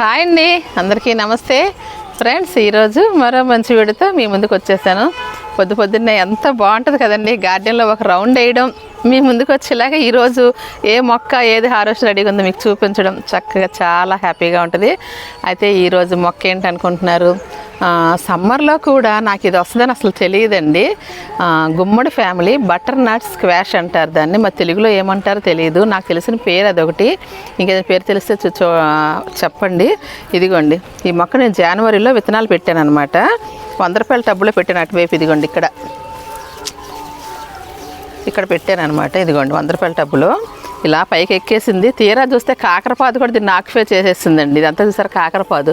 Hi అండి. అందరికీ నమస్తే. ఫ్రెండ్స్ ఈరోజు మరో మంచి వీడితో మీ ముందుకు వచ్చేసాను. పొద్దు పొద్దున్నే ఎంత బాగుంటుంది కదండి. గార్డెన్లో ఒక రౌండ్ వేయడం. మీ ముందుకు వచ్చేలాగా ఈరోజు ఏ మొక్క ఏది హార్వెస్ట్ రెడీగా ఉందో మీకు చూపించడం చక్కగా చాలా హ్యాపీగా ఉంటుంది. అయితే ఈరోజు మొక్క ఏంటి అనుకుంటున్నారు? సమ్మర్లో కూడా నాకు ఇది వస్తుందని అసలు తెలియదండి. గుమ్మడి ఫ్యామిలీ బటర్ నట్ స్క్వాష్ అంటారు దాన్ని. మా తెలుగులో ఏమంటారో తెలియదు. నాకు తెలిసిన పేరు అదొకటి. ఇంకేదైనా పేరు తెలిస్తే చూచో చెప్పండి. ఇదిగోండి. ఈ మొక్క నేను జనవరిలో విత్తనాలు పెట్టాను అనమాట వంద రూపాయల టబ్బులో పెట్టాను అటువైపు ఇదిగోండి ఇక్కడ. ఇక్కడ పెట్టాను అనమాట ఇదిగోండి వంద రూపాయల టబ్బులో. ఇలా పైకి ఎక్కేసింది. తీరా చూస్తే కాకరపాదు కూడా దీన్ని ఆక్యుపై చేసేసిందండి. ఇదంతా చూసారు కాకరపాదు.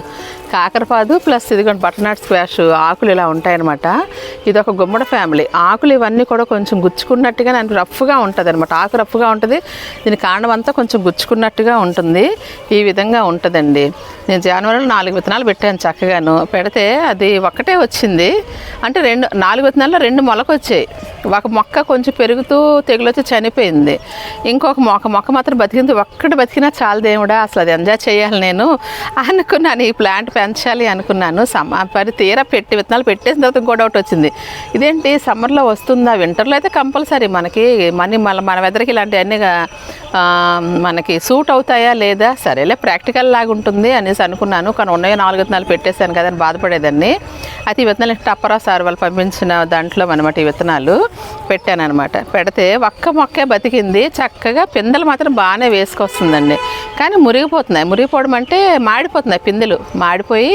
కాకరపాదు ప్లస్ ఇదిగోండి బటర్నట్ స్క్వాష్ ఆకులు ఇలా ఉంటాయన్నమాట. ఇది ఒక గుమ్మడ ఫ్యామిలీ. ఆకులు ఇవన్నీ కూడా కొంచెం గుచ్చుకున్నట్టుగా నాకు రఫ్గా ఉంటుంది అనమాట ఆకు రఫ్గా ఉంటుంది. దీని కాండం అంతా కొంచెం గుచ్చుకున్నట్టుగా ఉంటుంది. ఈ విధంగా ఉంటుందండి. నేను జనవరిలో నాలుగు విత్తనాలు పెట్టాను చక్కగాను. పెడితే అది ఒక్కటే వచ్చింది. అంటే రెండు నాలుగు విత్తనాల్లో రెండు మొలక వచ్చాయి ఒక మొక్క కొంచెం పెరుగుతూ తెగులొచ్చి చనిపోయింది. ఇంకొక మొక్క ఒక మొక్క మాత్రం బతికింది ఒక్కటి బతికినా చాలు దేవుడా అసలు అది ఎంజాయ్ చేయాలి నేను అనుకున్నాను ఈ ప్లాంట్ పెంచాలి అనుకున్నాను. సమ్మ పరి తీరా పెట్టి విత్తనాలు పెట్టేసిన తర్వాత ఇంకో డౌట్ వచ్చింది. ఇదేంటి సమ్మర్లో వస్తుందా? వింటర్లో అయితే కంపల్సరీ మనకి మనీ మన మన వెదర్కి ఇలాంటివన్నీ మనకి సూట్ అవుతాయా లేదా? సరేలే ప్రాక్టికల్ లాగా ఉంటుంది అనేసి అనుకున్నాను. కానీ ఉన్నాయో నాలుగు విత్తనాలు పెట్టేశాను కదా అని బాధపడేదాన్ని. అయితే ఈ విత్తనాలు టప్పరా సార్ వాళ్ళు పంపించిన దాంట్లో అనమాట ఈ విత్తనాలు పెట్టాను అనమాట పెడితే ఒక్క మొక్కే బతికింది. చక్కగా పిందెలు మాత్రం బాగానే వేసుకొస్తుందండి. కానీ మురిగిపోతున్నాయి. మురిగిపోవడం అంటే మాడిపోతున్నాయి పిందెలు. మాడిపోయి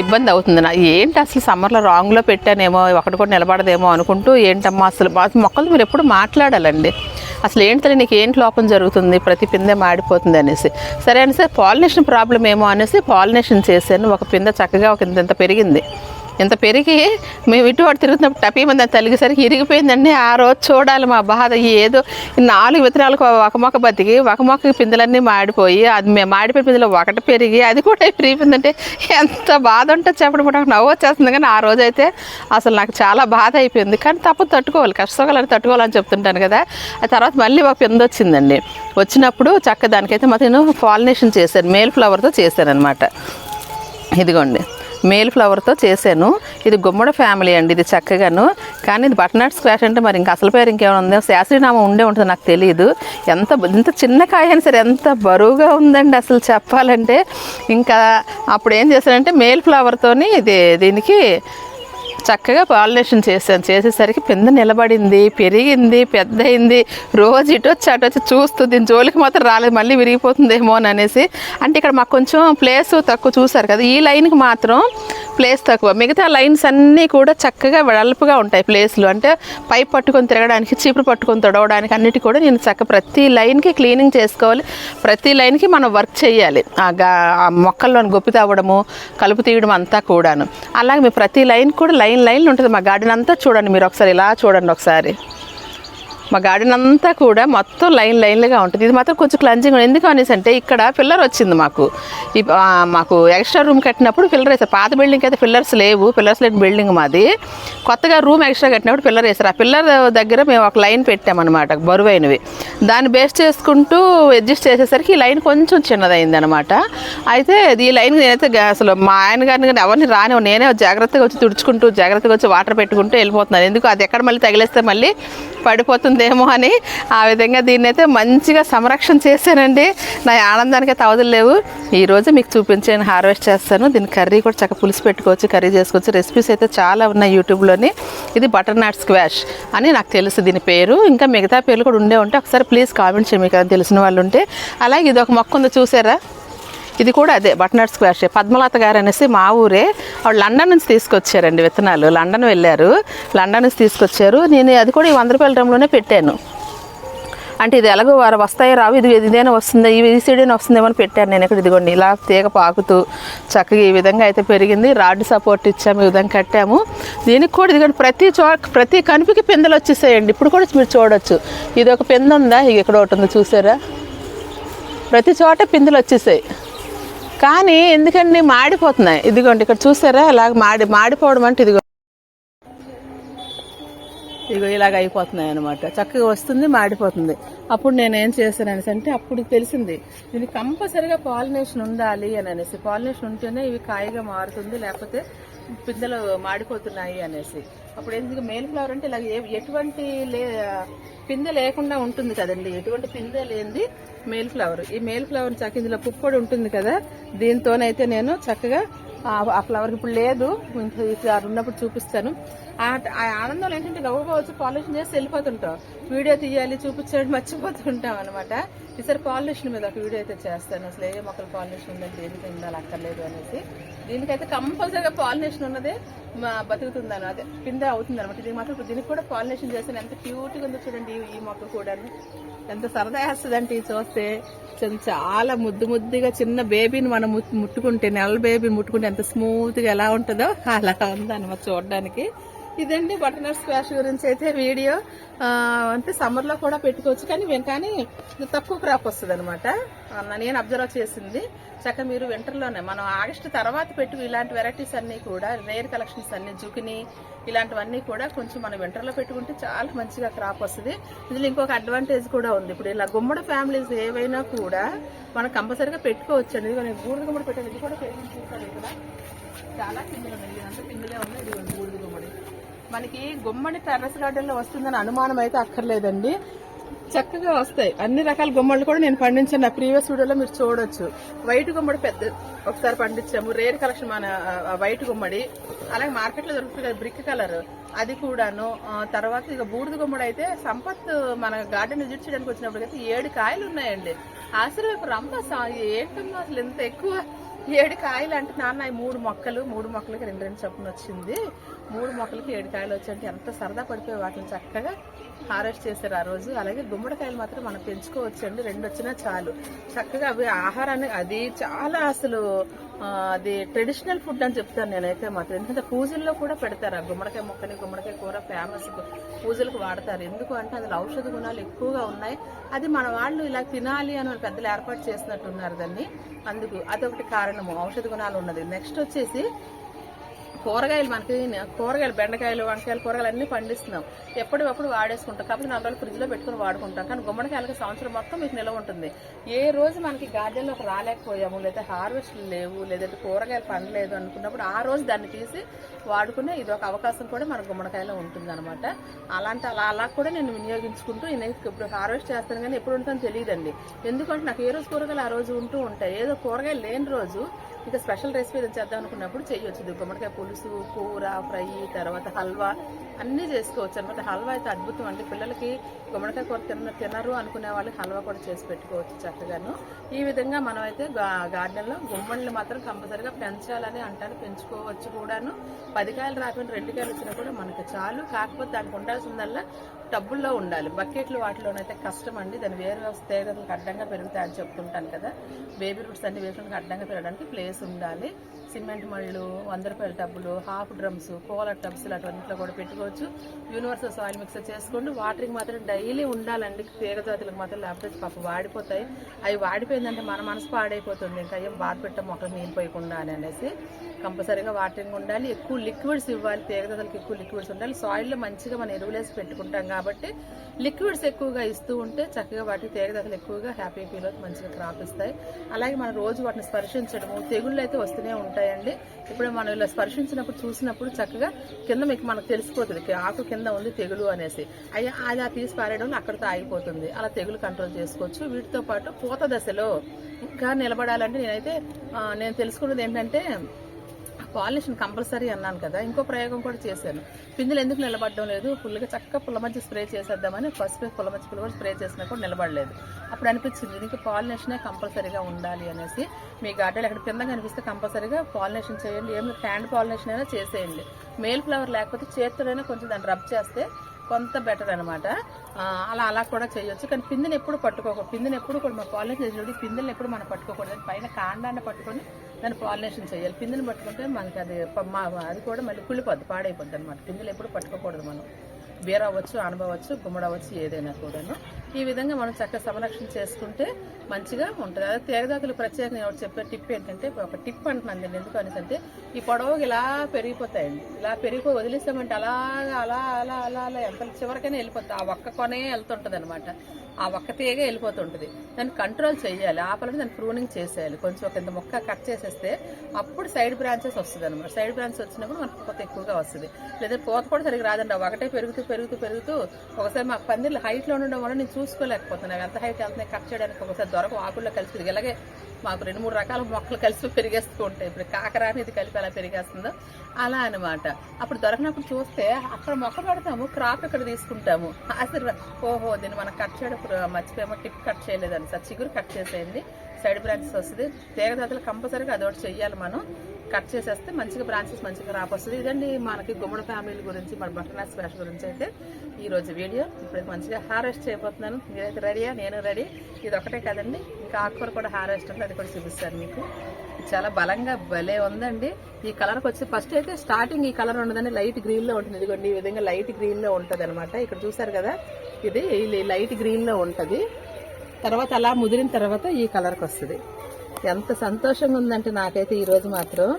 ఇబ్బంది అవుతుంది నా ఏంటి అసలు సమ్మర్లో రాంగ్లో పెట్టానేమో ఒకటి కూడా నిలబడదేమో అనుకుంటూ ఏంటమ్మా అసలు? మొక్కలు మీరు ఎప్పుడు మాట్లాడాలండి. అసలు ఏంటి నీకు ఏంటి లోపం జరుగుతుంది? ప్రతి పిందె మాడిపోతుంది అనేసి. సరే అనేసి పాలినేషన్ ప్రాబ్లం ఏమో అనేసి పాలినేషన్ చేశాను. ఒక పిందె చక్కగా ఒక ఇంత పెరిగింది. ఇంత పెరిగి మేము ఇటువంటి తిరుగుతున్నప్పుడు టపీ మంది తలిగేసరికి ఇరిగిపోయిందండి. ఆ రోజు చూడాలి మా బాధ. ఏదో నాలుగు విత్తనాలకు ఒక మొక్క బతికి ఒక మొక్క పిందెలన్నీ మాడిపోయి అది మేము మాడిపోయిన పిందెలు ఒకటి పెరిగి అది కూడా పెరిగిపోయిందంటే ఎంత బాధ ఉంటుంది చెప్పడం కూడా నాకు నవ్వు వచ్చేస్తుంది. కానీ ఆ రోజు అయితే అసలు నాకు చాలా బాధ అయిపోయింది. కానీ తప్పు తట్టుకోవాలి. కష్టసుఖాలను తట్టుకోవాలని చెప్తుంటాను కదా. ఆ తర్వాత మళ్ళీ ఒక పింద వచ్చిందండి. వచ్చినప్పుడు చక్క దానికైతే మాత్రం నేను పాలినేషన్ చేశాను. మేల్ ఫ్లవర్తో చేశాను అనమాట ఇదిగోండి. మేల్ ఫ్లవర్తో చేశాను. ఇది గుమ్మడి ఫ్యామిలీ అండి ఇది చక్కగాను. కానీ ఇది బటర్నట్ స్క్వాష్ అంటే మరి ఇంకా అసలు పేరు ఇంకేమైనా ఉందో? శాస్త్రీనామం ఉండే ఉంటుంది నాకు తెలియదు ఎంత ఇంత చిన్న కాయ అయినా సరే ఎంత బరువుగా ఉందండి అసలు చెప్పాలంటే. ఇంకా అప్పుడు ఏం చేశానంటే మేల్ ఫ్లవర్తోని ఇది దీనికి చక్కగా పాలినేషన్ చేశాను చేసేసరికి పింద నిలబడింది పెరిగింది పెద్ద అయింది రోజు ఇటు వచ్చి అటు వచ్చి చూస్తూ దీని జోలికి మాత్రం రాలేదు మళ్ళీ విరిగిపోతుందేమో అని అనేసి అంటే ఇక్కడ మాకు కొంచెం ప్లేస్ తక్కువ చూసారు కదా ఈ లైన్కి మాత్రం ప్లేస్ తక్కువ. మిగతా లైన్స్ అన్నీ కూడా చక్కగా వెడల్పుగా ఉంటాయి ప్లేస్లు అంటే పైప్ పట్టుకొని తిరగడానికి చీపురు పట్టుకొని తొడవడానికి అన్నిటి కూడా నేను చక్క ప్రతి లైన్కి క్లీనింగ్ చేసుకోవాలి. ప్రతి లైన్కి మనం వర్క్ చేయాలి. ఆ గా ఆ మొక్కల్లోని గొప్పి తావడము కలుపు తీయడం అంతా కూడాను. అలాగే మీ ప్రతి లైన్ కూడా లైన్ లైన్లు ఉంటుంది. మా గార్డెన్ అంతా చూడండి మీరు ఒకసారి ఇలా చూడండి ఒకసారి. మా గార్డెన్ అంతా కూడా మొత్తం లైన్ లైన్లుగా ఉంటుంది. ఇది మాత్రం కొంచెం క్లంజింగ్ ఎందుకు అనేసి అంటే ఇక్కడ పిల్లర్ వచ్చింది మాకు. ఈ మాకు ఎక్స్ట్రా రూమ్ కట్టినప్పుడు పిల్లర్ వేసారు పాత బిల్డింగ్ అయితే పిల్లర్స్ లేవు. పిల్లర్స్ లేని బిల్డింగ్ మాది. కొత్తగా రూమ్ ఎక్స్ట్రా కట్టినప్పుడు పిల్లర్ వేసారు ఆ పిల్లర్ దగ్గర మేము ఒక లైన్ పెట్టామన్నమాట బరువైనవి. దాన్ని బేస్ చేసుకుంటూ అడ్జస్ట్ చేసేసరికి ఈ లైన్ కొంచెం చిన్నదైంది అనమాట అయితే ఈ లైన్ నేనైతే అసలు మా ఆయన గారిని కానీ ఎవరిని రాని నేనే జాగ్రత్తగా వచ్చి తుడుచుకుంటూ జాగ్రత్తగా వచ్చి వాటర్ పెట్టుకుంటూ వెళ్ళిపోతున్నాను. ఎందుకు? అది ఎక్కడ మళ్ళీ తగిలేస్తే మళ్ళీ పడిపోతుంది. పడిపోతుందేమో అని ఆ విధంగా దీన్ని అయితే మంచిగా సంరక్షణ చేశానండి. నా ఆనందానికి అయితే అవధులు లేవు. ఈరోజు మీకు చూపించాను హార్వెస్ట్ చేస్తాను. దీని కర్రీ కూడా చక్కగా పులుసు పెట్టుకోవచ్చు కర్రీ చేసుకోవచ్చు. రెసిపీస్ అయితే చాలా ఉన్నాయి యూట్యూబ్లోని. ఇది బటర్ నట్ స్క్వాష్ అని నాకు తెలుసు దీని పేరు. ఇంకా మిగతా పేర్లు కూడా ఉండే ఉంటే ఒకసారి ప్లీజ్ కామెంట్ చేయండి మీకు తెలిసిన వాళ్ళు ఉంటే. అలాగే ఇది ఒక మొక్క ఉంది చూసారా? ఇది కూడా అదే బట్నట్ స్క్వాష్. పద్మలత గారు అనేసి మా ఊరే వాళ్ళు లండన్ నుంచి తీసుకొచ్చారండి విత్తనాలు. లండన్ వెళ్ళారు. లండన్ నుంచి తీసుకొచ్చారు. నేను అది కూడా ఈ వంద రూపాయల డ్రమ్లోనే పెట్టాను. అంటే ఇది ఎలాగో వారు వస్తాయో రావు ఇది ఇదేనా వస్తుందా ఇవి ఈ సైడ్ వస్తుందేమో అని పెట్టాను నేను. ఇక్కడ ఇదిగోండి ఇలా తీగ పాకుతూ చక్కగా ఈ విధంగా అయితే పెరిగింది. రాడ్ సపోర్ట్ ఇచ్చాము ఈ విధంగా కట్టాము. దీనికి కూడా ఇదిగోండి ప్రతి చో ప్రతి కనిపికి పిందెలు వచ్చేసాయండి. ఇప్పుడు కూడా మీరు చూడొచ్చు. ఇది ఒక పింద ఉందా? ఇక ఇక్కడ ఒకటి ఉంది చూసారా? ప్రతి చోట పిందెలు వచ్చేసాయి. కానీ ఎందుకండి మాడిపోతున్నాయి? ఇదిగోండి ఇక్కడ చూసారా? అలాగ మాడి మాడిపోవడం అంటే ఇదిగో ఇదిగో ఇలాగ అయిపోతున్నాయి అనమాట చక్కగా వస్తుంది మాడిపోతుంది. అప్పుడు నేను ఏం చేశాను అనేసి అంటే అప్పుడు తెలిసింది ఇది కంపల్సరిగా పాలినేషన్ ఉండాలి అని అనేసి. పాలినేషన్ ఉంటేనే ఇవి కాయగా మారుతుంది లేకపోతే పిందెలు మాడిపోతున్నాయి అనేసి. అప్పుడు ఎందుకు మేల్ ఫ్లవర్ అంటే ఇలా ఎటువంటి లే పిందె లేకుండా ఉంటుంది కదండి. ఎటువంటి పిందె లేనిది మేల్ ఫ్లవర్ ఈ మేల్ ఫ్లవర్ చక్క ఇందులో పుప్పొడి ఉంటుంది కదా దీంతోనైతే నేను చక్కగా ఆ- ఫ్లవర్ ఇప్పుడు లేదు. ఇంకా ఉన్నప్పుడు చూపిస్తాను. ఆ ఆ ఆనందంలో ఏంటంటే గబగబా వచ్చి పాలినేషన్ చేసి వెళ్ళిపోతుంటాం. వీడియో తీయాలి చూపించడం మర్చిపోతుంటాం అనమాట ఈసారి పాలినేషన్ మీద ఒక వీడియో అయితే చేస్తాను. అసలు ఏ మొక్కలు పాలినేషన్ ఉండాలి దేనికి ఉండాలి అక్కర్లేదు అనేసి. దీనికైతే కంపల్సరీగా పాలినేషన్ ఉన్నదే మా బతుకుతుందని. అదే కింద అవుతుంది అనమాట దీనికి మాత్రం దీనికి కూడా పాలినేషన్ చేస్తాను. ఎంత క్యూట్గా ఉందో చూడండి ఈ- ఈ మొక్క కూడా ఎంత సరదా వేస్తుందంటే ఇది చూస్తే. చాలా ముద్దు ముద్దుగా చిన్న బేబీని మనం ముట్టుకుంటే నెల బేబీని ముట్టుకుంటే ఎంత స్మూత్గా ఎలా ఉంటుందో అలా ఉంది అనమాట చూడడానికి. ఇదండి బటర్నట్ స్క్వాష్ గురించి అయితే వీడియో. అంటే సమ్మర్లో కూడా పెట్టుకోవచ్చు కానీ కానీ తక్కువ క్రాప్ వస్తుంది అనమాట నేను అబ్జర్వ్ చేసింది. చక్క మీరు వింటర్లోనే మనం ఆగస్టు తర్వాత పెట్టు ఇలాంటి వెరైటీస్ అన్నీ కూడా రేర్ కలెక్షన్స్ అన్ని జుకిని ఇలాంటివన్నీ కూడా కొంచెం మనం వింటర్లో పెట్టుకుంటే చాలా మంచిగా క్రాప్ వస్తుంది. ఇందులో ఇంకొక అడ్వాంటేజ్ కూడా ఉంది. ఇప్పుడు ఇలా గుమ్మడి ఫ్యామిలీస్ ఏవైనా కూడా మనం కంపల్సరీగా పెట్టుకోవచ్చు అండి ఇదిగో బూడిద గుమ్మడి పెట్టాలి ఇది కూడా పెట్టి చూస్తాను ఇక్కడ. చాలా పిందులు ఉన్నాయి ఇదంతా పిందులే ఉన్నాయి. ఇది బూడిద గుమ్మడి. మనకి గుమ్మడి టెర్రస్ గార్డెన్లో వస్తుందని అనుమానం అయితే అక్కర్లేదండి. చక్కగా వస్తాయి. అన్ని రకాల గుమ్మళ్ళు కూడా నేను పండించాను. నా ప్రీవియస్ వీడియోలో మీరు చూడొచ్చు. వైట్ గుమ్మడి పెద్ద ఒకసారి పండించాము. రేర్ కలెక్షన్ మన వైట్ గుమ్మడి. అలాగే మార్కెట్లో దొరుకుతుంది కదా బ్రిక్ కలర్. అది కూడాను. తర్వాత ఇక బూడిద గుమ్మడి అయితే సంపత్ మన గార్డెన్ విజిట్ చేయడానికి వచ్చినప్పుడు అయితే ఏడు కాయలు ఉన్నాయండి. ఆశ్చర్యపు రంభ ఏంటన్నా అసలు ఎంత ఎక్కువ? ఏడు కాయలు అంటే నాన్న ఈ మూడు మొక్కలు మూడు మొక్కలకి రెండు రెండు చొప్పున వచ్చింది. మూడు మొక్కలకి ఏడు కాయలు వచ్చాయంటే ఎంత సరదా పడిపోయి వాటిని చక్కగా హారెస్ట్ చేశారు ఆ రోజు. అలాగే గుమ్మడికాయలు మాత్రం మనం పెంచుకోవచ్చు అండి రెండు వచ్చినా చాలు. చక్కగా అవి ఆహారాన్ని అది చాలా అసలు అది ట్రెడిషనల్ ఫుడ్ అని చెప్తాను నేనైతే మాత్రం. ఎందుకంటే పూజల్లో కూడా పెడతారు. ఆ గుమ్మడికాయ మొక్కని గుమ్మడికాయ కూర ఫేమస్ పూజలకు వాడతారు. ఎందుకు అంటే అందులో ఔషధ గుణాలు ఎక్కువగా ఉన్నాయి. అది మన వాళ్ళు ఇలా తినాలి అని వాళ్ళు పెద్దలు ఏర్పాటు చేసినట్టున్నారు దాన్ని. అందుకు అదొకటి కారణము. ఔషధ గుణాలు ఉన్నది. నెక్స్ట్ వచ్చేసి కూరగాయలు మనకి కూరగాయలు బెండకాయలు వంకాయలు కూరగాయలు అన్ని పండిస్తున్నాం. ఎప్పటికప్పుడు వాడేసుకుంటాం. కాకపోతే నాలుగు రోజులు ఫ్రిడ్జ్లో పెట్టుకుని వాడుకుంటాం. కానీ గుమ్మడికాయలకి సంవత్సరం మొత్తం మీకు నిల్వ ఉంటుంది. ఏ రోజు మనకి గార్డెన్లోకి రాలేకపోయాము లేదా హార్వెస్ట్ లేవు లేదంటే కూరగాయలు పండలేదు అనుకున్నప్పుడు ఆ రోజు దాన్ని తీసి వాడుకునే ఇది ఒక అవకాశం కూడా మన గుమ్మడికాయలో ఉంటుంది అనమాట అలాంటి అలా అలా కూడా నేను వినియోగించుకుంటూ నేను ఇప్పుడు హార్వెస్ట్ చేస్తాను కానీ ఎప్పుడు ఉంటుందో తెలియదండి. ఎందుకంటే నాకు ఏ రోజు కూరగాయలు ఆ రోజు ఉంటూ ఉంటాయి. ఏదో కూరగాయలు లేని రోజు ఇక స్పెషల్ రెసిపీ ఏదైనా చేద్దాం అనుకున్నప్పుడు చేయొచ్చు. గుమ్మడికాయ పులుసు కూర ఫ్రై తర్వాత హల్వా అన్నీ చేసుకోవచ్చు అనమాట హల్వా అయితే అద్భుతం అండి. పిల్లలకి గుమ్మడికాయ కూర తిన్న తినరు అనుకునే వాళ్ళకి హల్వా కూడా చేసి పెట్టుకోవచ్చు చక్కగాను. ఈ విధంగా మనం అయితే గార్డెన్లో గుమ్మడిని మాత్రం కంపల్సరీగా పెంచాలని అంటారు. పెంచుకోవచ్చు కూడాను. పది కాయలు రాకుండా రెండు కాయలు వచ్చినా కూడా మనకు చాలు. కాకపోతే దానికి ఉండాల్సిందల్లా టబ్బుల్లో ఉండాలి. బకెట్లు వాటిలోనైతే కష్టం అండి. దాని వేరు వ్యవస్థ అడ్డంగా పెరుగుతాయని చెప్తుంటాను కదా. బేబీ రూట్స్ అన్ని వేసుకుని అడ్డంగా పెరగడానికి ప్లేస్ ఉండాలి సిమెంట్ మళ్ళు వంద రూపాయల టబ్బులు హాఫ్ డ్రమ్స్ కోలర్ టబ్స్ అటువంటిలో కూడా పెట్టుకోవచ్చు. యూనివర్సల్ సాయిల్ మిక్సర్ చేసుకోండి. వాటరింగ్ మాత్రం డైలీ ఉండాలండి. తీగ జాతులకు మాత్రం లేకపోతే పాప వాడిపోతాయి. అవి వాడిపోయిందంటే మన మనసు పాడైపోతుంది. ఇంకా ఏం బాధ పెట్ట మొక్కలు నీళ్ళిపోయకుండా అని అనేసి కంపల్సరీగా వాటరింగ్ ఉండాలి. ఎక్కువ లిక్విడ్స్ ఇవ్వాలి. తీగదలకు ఎక్కువ లిక్విడ్స్ ఉండాలి. సాయిల్లో మంచిగా మనం ఎరువులేసి పెట్టుకుంటాం కాబట్టి లిక్విడ్స్ ఎక్కువగా ఇస్తూ ఉంటే చక్కగా వాటికి తీగదలు ఎక్కువగా హ్యాపీ ఫీల్ అవుతుంది మంచిగా క్రాప్ ఇస్తాయి. అలాగే మనం రోజు వాటిని స్పర్శించడము తెగుళ్ళు అయితే వస్తూనే ఉంటాయండి. ఇప్పుడు మనం ఇలా స్పర్శించినప్పుడు చూసినప్పుడు చక్కగా కింద మీకు మనకు తెలిసిపోతుంది. ఆకు కింద ఉంది తెగులు అనేసి. అయ్యా అది ఆ తీసి పారేయడం అక్కడితో ఆగిపోతుంది. అలా తెగులు కంట్రోల్ చేసుకోవచ్చు. వీటితో పాటు పూత దశలో ఇంకా నిలబడాలంటే నేనైతే నేను తెలుసుకున్నది ఏంటంటే పాలినేషన్ కంపల్సరీ అన్నాను కదా ఇంకో ప్రయోగం కూడా చేశాను. పిందులు ఎందుకు నిలబడడం లేదు? ఫుల్గా చక్కగా పుల్లమజ్జి స్ప్రే చేసేద్దామని ఫస్ట్ పుల్లమజ్జి పుల్ల కూడా స్ప్రే చేసినా కూడా నిలబడలేదు. అప్పుడు అనిపించింది దీనికి పాలినేషనే కంపల్సరీగా ఉండాలి అనేసి. మీ గార్డెన్ ఎక్కడ కింద కనిపిస్తే కంపల్సరీగా పాలినేషన్ చేయండి. ఏమి హ్యాండ్ పాలినేషన్ అయినా చేసేయండి. మేల్ ఫ్లవర్ లేకపోతే చేతితోనైనా కొంచెం దాన్ని రబ్ చేస్తే కొంత బెటర్ అనమాట. అలా అలా కూడా చేయొచ్చు. కానీ పిందిని ఎప్పుడు పట్టుకోకూడదు పిందిని ఎప్పుడు కూడా మనం పాలినేషన్ చేసేటప్పుడు పిందెని ఎప్పుడు మనం పట్టుకోకూడదు. దాని పైన కాండాన్ని పట్టుకొని దాన్ని పాలినేషన్ చేయాలి. పిందిని పట్టుకుంటే మనకి అది మా అది కూడా మళ్ళీ కుళ్ళిపోద్ది పాడైపోద్ది అనమాట పిందెలు ఎప్పుడు పట్టుకోకూడదు మనం. బీర అవ్వచ్చు అనబవచ్చు గుమ్మడవచ్చు ఏదైనా కూడాను. ఈ విధంగా మనం చక్కగా సంరక్షణ చేసుకుంటే మంచిగా ఉంటుంది. అదే తీగదాతులు ప్రత్యేకంగా ఎవరు చెప్పే టిప్ ఏంటంటే ఒక టిప్ అంటున్నాను నేను ఎందుకు అనేసి అంటే ఈ పొడవుకి ఇలా పెరిగిపోతాయండి. ఇలా పెరిగిపోయి వదిలేస్తామంటే అలా అలా అలా అలా అలా ఎంత చివరికైనా వెళ్ళిపోతుంది ఆ ఒక్క కొనే వెళ్తుంటుంది అనమాట ఆ ఒక్క తీగ వెళ్ళిపోతుంటుంది. దాన్ని కంట్రోల్ చేయాలి. ఆపాలంటే దాన్ని ప్రూనింగ్ చేసేయాలి. కొంచెం ఒక ఇంత మొక్క కట్ చేసేస్తే అప్పుడు సైడ్ బ్రాంచెస్ వస్తుంది అనమాట సైడ్ బ్రాంచెస్ వచ్చినప్పుడు మనకు పూత ఎక్కువగా వస్తుంది. లేదా పూత కూడా సరిగ్గా రాదండి. ఒకటే పెరుగుతూ పెరుగుతూ పెరుగుతూ ఒకసారి మా పందిర్లు హైట్లో ఉండడం వల్ల నేను చూసుకోలేకపోతున్నాం. ఎంత హైట్ వెళ్తున్నాయి కట్ చేయడానికి ఒకసారి దొరకవు. ఆకుల్లో కలిసి ఇలాగే మాకు రెండు మూడు రకాల మొక్కలు కలిసి పెరిగేస్తూ ఉంటాయి. ఇప్పుడు కాకర అనేది కలిపి ఎలా పెరిగేస్తుందో? అలా అనమాట అప్పుడు దొరకనప్పుడు చూస్తే అక్కడ మొక్క పెడతాము క్రాప్ ఇక్కడ తీసుకుంటాము. అసలు ఓహో దీన్ని మనం కట్ చేయడప్పుడు మర్చిపోయామో? టిప్ కట్ చేయలేదని సార్. చిగురు కట్ చేసేయండి. సైడ్ బ్రాంచెస్ వస్తుంది. తీగదాతలు కంపల్సరీగా అదొకటి చెయ్యాలి మనం. కట్ చేసేస్తే మంచిగా బ్రాంచెస్ మంచిగా రాపొస్తుంది ఇదండి మనకి గుమ్మడి ఫ్యామిలీ గురించి మన బట్టనా స్పెషల్ గురించి అయితే ఈరోజు వీడియో. ఇప్పుడు మంచిగా హార్వెస్ట్ చేయబోతున్నాను. మీరైతే రెడీయా నేను రెడీ ఇది ఒకటే కదండి. ఇంకా ఆకుకూర కూడా హార్వెస్ట్ ఉంది. అది కూడా చూపిస్తాను మీకు. చాలా బలంగా భలే ఉందండి. ఈ కలర్కి వచ్చి ఫస్ట్ అయితే స్టార్టింగ్ ఈ కలర్ ఉండదని లైట్ గ్రీన్లో ఉంటుంది. ఇదిగోండి ఈ విధంగా లైట్ గ్రీన్లో ఉంటుంది అనమాట ఇక్కడ చూసారు కదా? ఇది లైట్ గ్రీన్లో ఉంటుంది. తర్వాత అలా ముదిరిన తర్వాత ఈ కలర్కి వస్తుంది. ఎంత సంతోషంగా ఉందంటే నాకైతే ఈరోజు మాత్రం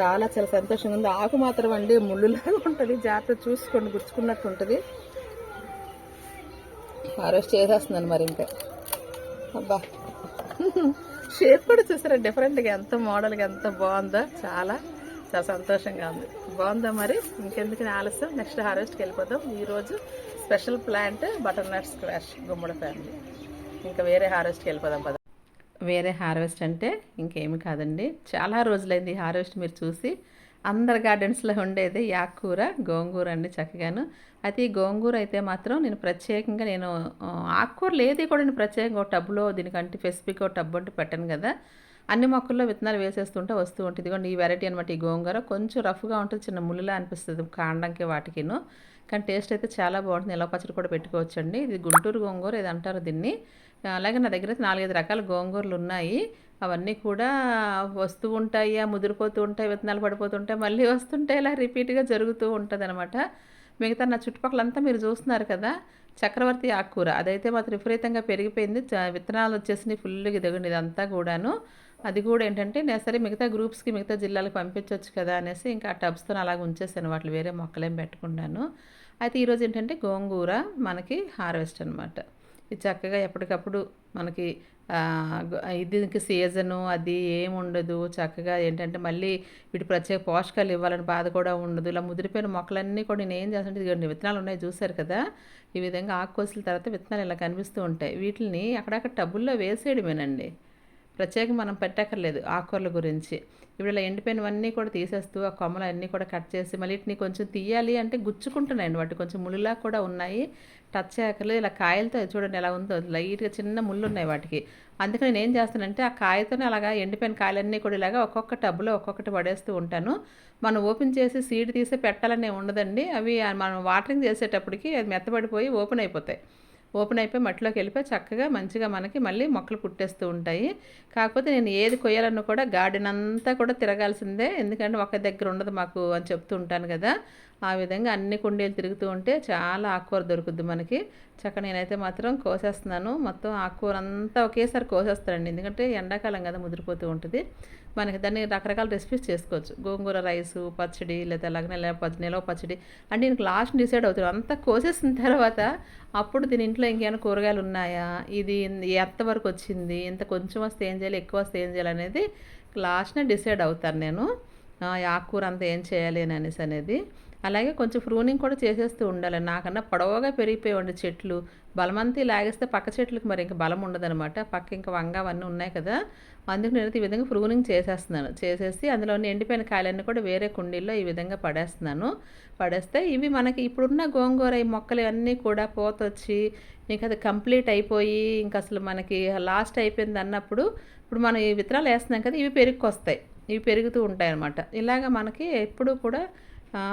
చాలా చాలా సంతోషంగా ఉంది. ఆకు మాత్రం అండి ముళ్ళులాగా ఉంటుంది. జాగ్రత్త చూసుకోండి గుచ్చుకున్నట్టు ఉంటుంది. హార్వెస్ట్ చేసేస్తున్నాను మరి ఇంకా. అబ్బా. షేప్ కూడా చూసారా? డిఫరెంట్గా ఎంత మోడల్గా ఎంత బాగుందో. చాలా చాలా సంతోషంగా ఉంది. బాగుందా మరి? ఇంకెందుకు ఆలస్యం. నెక్స్ట్ హార్వెస్ట్కి వెళ్ళిపోదాం. ఈరోజు special plant butternut squash గుమ్మడి ఫ్యామిలీ. ఇంకా వేరే హార్వెస్ట్కి వెళ్ళిపోదాం పద. వేరే హార్వెస్ట్ అంటే ఇంకేమి కాదండి. చాలా రోజులైంది ఈ హార్వెస్ట్ మీరు చూసి. అందరి గార్డెన్స్లో ఉండేది యాక్కూర గోంగూర అండి చక్కగాను. అయితే ఈ గోంగూర అయితే మాత్రం నేను ప్రత్యేకంగా నేను ఆకుకూర ఆకుకూరలు ఏది కూడా నేను ప్రత్యేకంగా ఒక టబ్లో దీనికంటే స్పెసిఫిక్ ఒక టబ్ అంటూ పెట్టాను కదా. అన్ని మొక్కల్లో విత్తనాలు వేసేస్తుంటే వస్తూ ఉంటుంది ఇదిగోండి ఈ వెరైటీ అనమాట ఈ గోంగూర. కొంచెం రఫ్గా ఉంటుంది చిన్న ముళ్ళులా అనిపిస్తుంది కాండంకి వాటికిను. కానీ టేస్ట్ అయితే చాలా బాగుంటుంది. ఎలా పచ్చడి కూడా పెట్టుకోవచ్చండి. ఇది గుంటూరు గోంగూర ఇది అంటారు దీన్ని. అలాగే నా దగ్గర అయితే నాలుగైదు రకాల గోంగూరలు ఉన్నాయి. అవన్నీ కూడా వస్తూ ఉంటాయి ఆ ముదిరిపోతూ ఉంటాయి విత్తనాలు పడిపోతుంటాయి మళ్ళీ వస్తుంటాయి ఇలా రిపీట్గా జరుగుతూ ఉంటుంది అనమాట మిగతా నా చుట్టుపక్కలంతా మీరు చూస్తున్నారు కదా చక్రవర్తి ఆకుకూర. అదైతే మాత్రం విపరీతంగా పెరిగిపోయింది. చ- విత్తనాలు వచ్చేసినాయి ఫుల్గా దిగండి ఇదంతా కూడాను. అది కూడా ఏంటంటే నేను సరే మిగతా గ్రూప్స్కి మిగతా జిల్లాలకు పంపించవచ్చు కదా అనేసి ఇంకా ఆ టబ్స్తో అలాగ ఉంచేసాను. వాటిని వేరే మొక్కలేం పెట్టుకున్నాను. అయితే ఈరోజు ఏంటంటే గోంగూర మనకి హార్వెస్ట్ అనమాట ఇది చక్కగా ఎప్పటికప్పుడు మనకి ఇది సీజను అది ఏముండదు చక్కగా ఏంటంటే మళ్ళీ వీటి ప్రత్యేక పోషకాలు ఇవ్వాలని బాధ కూడా ఉండదు. ఇలా ముదిరిపోయిన మొక్కలన్నీ కూడా నేను ఏం చేస్తుంటే ఇదిగోండి విత్తనాలు ఉన్నాయి చూశారు కదా? ఈ విధంగా ఆకుకోసిన తర్వాత విత్తనాలు ఇలా కనిపిస్తూ ఉంటాయి. వీటిని అక్కడక్కడ టబ్బుల్లో వేసేయడమేనండి. ప్రత్యేకం మనం పెట్టక్కర్లేదు ఆకుకూరల గురించి. ఇప్పుడు ఇలా ఎండిపోయినవన్నీ కూడా తీసేస్తూ ఆ కొమ్మలు అన్నీ కూడా కట్ చేసి మళ్ళీ వీటిని కొంచెం తీయాలి అంటే గుచ్చుకుంటున్నాయండి వాటి. కొంచెం ముళ్ళులా కూడా ఉన్నాయి. టచ్ చేయక్కర్లేదు. ఇలా కాయలతో చూడండి ఎలా ఉందో. లైట్గా చిన్న ముళ్ళు ఉన్నాయి వాటికి. అందుకని నేను ఏం చేస్తానంటే ఆ కాయతోనే అలాగా ఎండిపోయిన కాయలన్నీ కూడా ఇలాగా ఒక్కొక్క టబ్లో ఒక్కొక్కటి పడేస్తూ ఉంటాను. మనం ఓపెన్ చేసి సీడ్ తీసి పెట్టాలనే ఉండదండి. అవి మనం వాటరింగ్ చేసేటప్పటికి అది మెత్తబడిపోయి ఓపెన్ అయిపోతాయి. ఓపెన్ అయిపోయి మట్టిలోకి వెళ్ళిపోయి చక్కగా మంచిగా మనకి మళ్ళీ మొక్కలు పుట్టేస్తూ ఉంటాయి. కాకపోతే నేను ఏది కొయ్యాలన్నా కూడా గార్డెన్ అంతా కూడా తిరగాల్సిందే. ఎందుకంటే ఒక దగ్గర ఉండదు మాకు అని చెప్తూ ఉంటాను కదా. ఆ విధంగా అన్ని కుండీలు తిరుగుతూ ఉంటే చాలా ఆకుకూర దొరుకుద్ది మనకి. చక్క నేనైతే మాత్రం కోసేస్తున్నాను. మొత్తం ఆకుకూర అంతా ఒకేసారి కోసేస్తానండి. ఎందుకంటే ఎండాకాలం కదా ముదిరిపోతూ ఉంటుంది. మనకి దాన్ని రకరకాల రెసిపీస్ చేసుకోవచ్చు. గోంగూర రైసు పచ్చడి లేదా అలాగే నెల పచ్చడి నిలవ పచ్చడి. అంటే నేను లాస్ట్ డిసైడ్ అవుతాను అంతా కోసేసిన తర్వాత అప్పుడు దీని ఇంట్లో ఇంకేమైనా కూరగాయలు ఉన్నాయా? ఇది ఎంతవరకు వచ్చింది? ఇంత కొంచెం వస్తే ఏం చేయాలి? ఎక్కువ వస్తే ఏం చేయాలి? అనేది లాస్ట్నే డిసైడ్ అవుతాను నేను. ఆకుకూర అంతా ఏం చేయాలి అని అనేసి అనేది. అలాగే కొంచెం ప్రూనింగ్ కూడా చేసేస్తూ ఉండాలి. నాకన్నా పొడవుగా పెరిగిపోయి చెట్లు. బలమంతి లాగేస్తే పక్క చెట్లకు మరి ఇంకా బలం ఉండదనమాట పక్క ఇంకా వంగ అవన్నీ ఉన్నాయి కదా. అందుకు నేను ఈ విధంగా ప్రూనింగ్ చేసేస్తున్నాను. చేసేసి అందులోని ఎండిపోయిన కాయలన్నీ కూడా వేరే కుండీల్లో ఈ విధంగా పడేస్తున్నాను. పడేస్తే ఇవి మనకి ఇప్పుడున్న గోంగూర ఈ మొక్కలు అన్నీ కూడా పోతొచ్చి ఇంకా అది కంప్లీట్ అయిపోయి ఇంకా అసలు మనకి లాస్ట్ అయిపోయింది అన్నప్పుడు ఇప్పుడు మనం ఈ విత్తనాలు వేస్తున్నాం కదా ఇవి పెరుగుకొస్తాయి ఇవి పెరుగుతూ ఉంటాయి అన్నమాట ఇలాగ మనకి ఎప్పుడు కూడా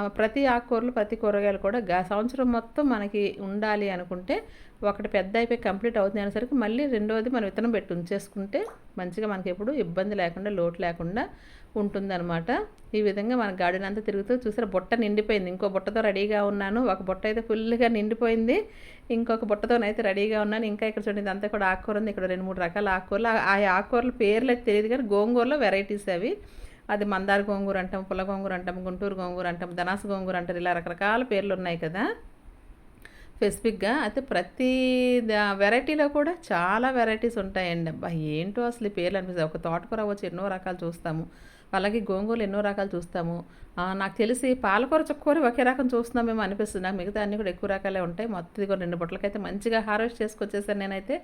ప్రతి ఆకుకూరలు ప్రతి కూరగాయలు కూడా గ సంవత్సరం మొత్తం మనకి ఉండాలి అనుకుంటే ఒకటి పెద్ద అయిపోయి కంప్లీట్ అవుతుంది అనేసరికి మళ్ళీ రెండోది మనం విత్తనం పెట్టి ఉంచేసుకుంటే మంచిగా మనకి ఎప్పుడు ఇబ్బంది లేకుండా లోటు లేకుండా ఉంటుందన్నమాట. ఈ విధంగా మన గార్డెన్ అంతా తిరుగుతూ చూసారా బుట్ట నిండిపోయింది. ఇంకో బుట్టతో రెడీగా ఉన్నాను. ఒక బుట్ట అయితే ఫుల్గా నిండిపోయింది. ఇంకొక బుట్టతోనైతే రెడీగా ఉన్నాను. ఇంకా ఇక్కడ చూడండి అంతా కూడా ఆకుకూర ఉంది. ఇక్కడ రెండు మూడు రకాల ఆకుకూరలు. ఆ- ఆ ఆకుకూరల పేర్లు అయితే తెలియదు కానీ గోంగూరలో వెరైటీస్ అవి. అది మందార గోంగూర అంటాం పుల్ల గోంగూర అంటాం గుంటూరు గోంగూర అంటాం ధనాస గోంగూర అంటారు ఇలా రకరకాల పేర్లు ఉన్నాయి కదా. స్పెసిఫిక్గా అయితే ప్రతి దా- వెరైటీలో కూడా చాలా వెరైటీస్ ఉంటాయండి. అబ్బా ఏంటో అసలు ఈ పేర్లు అనిపిస్తుంది. ఒక తోటకూర వచ్చి ఎన్నో రకాలు చూస్తాము. అలాగే గోంగూరలు ఎన్నో రకాలు చూస్తాము. నాకు తెలిసి పాలకూర చుక్కూర ఒకే రకం చూస్తున్నాం మేము అనిపిస్తుంది. నాకు మిగతా అన్నీ కూడా ఎక్కువ రకాలే ఉంటాయి. మొత్తం ఇదిగో రెండు బుట్టలకైతే మంచిగా హార్వెస్ట్ చేసుకొచ్చేసాను నేనైతే.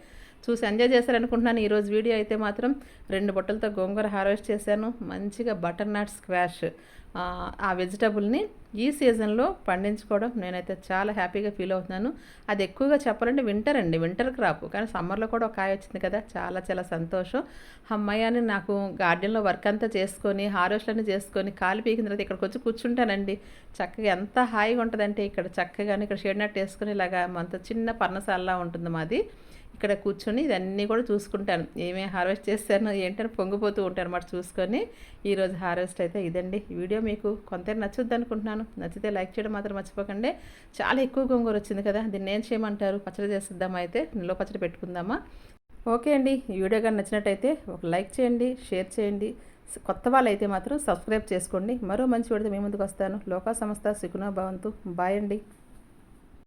చూసి ఎంజాయ్ చేశారనుకుంటున్నాను. ఈరోజు వీడియో అయితే మాత్రం రెండు బుట్టలతో గోంగూర హార్వెస్ట్ చేశాను. మంచిగా బటర్ నట్ స్క్వాష్. ఆ, వెజిటబుల్ని ఈ సీజన్లో పండించుకోవడం నేనైతే చాలా హ్యాపీగా ఫీల్ అవుతున్నాను. అది ఎక్కువగా చెప్పాలంటే వింటర్ అండి. Winter crop. కానీ సమ్మర్లో కూడా ఒక కాయ వచ్చింది కదా చాలా చాలా సంతోషం. అమ్మాయిని నాకు గార్డెన్లో వర్క్ అంతా చేసుకొని హార్వెస్ట్లన్నీ చేసుకొని కాలు పీకిన తర్వాత ఇక్కడికి వచ్చి కూర్చుంటానండి. చక్కగా ఎంత హాయిగా ఉంటుందంటే ఇక్కడ చక్కగా ఇక్కడ షేడ్ నట్ వేసుకుని ఇలాగా అంత చిన్న పర్ణశాలలా ఉంటుంది మాది. ఇక్కడ కూర్చొని ఇదన్నీ కూడా చూసుకుంటాను. ఏమేమి హార్వెస్ట్ చేస్తాను ఏంటని పొంగిపోతూ ఉంటాను అన్నమాట చూసుకొని ఈరోజు హార్వెస్ట్ అయితే ఇదండి. వీడియో మీకు కొంత నచ్చుద్ది అనుకుంటున్నాను. నచ్చితే లైక్ చేయడం మాత్రం మర్చిపోకండి. చాలా ఎక్కువ గోంగూర వచ్చింది కదా దీన్ని ఏం చేయమంటారు. పచ్చడి చేసిద్దామా అయితే? నిల్వ పచ్చడి పెట్టుకుందామా? ఓకే అండి. ఈ వీడియో కానీ నచ్చినట్టయితే ఒక లైక్ చేయండి షేర్ చేయండి. కొత్త వాళ్ళు అయితే మాత్రం సబ్స్క్రైబ్ చేసుకోండి. మరో మంచి వీడితో మీ ముందుకు వస్తాను. లోకా సంస్థ సుఖనో భవంతు. బాయ్ అండి.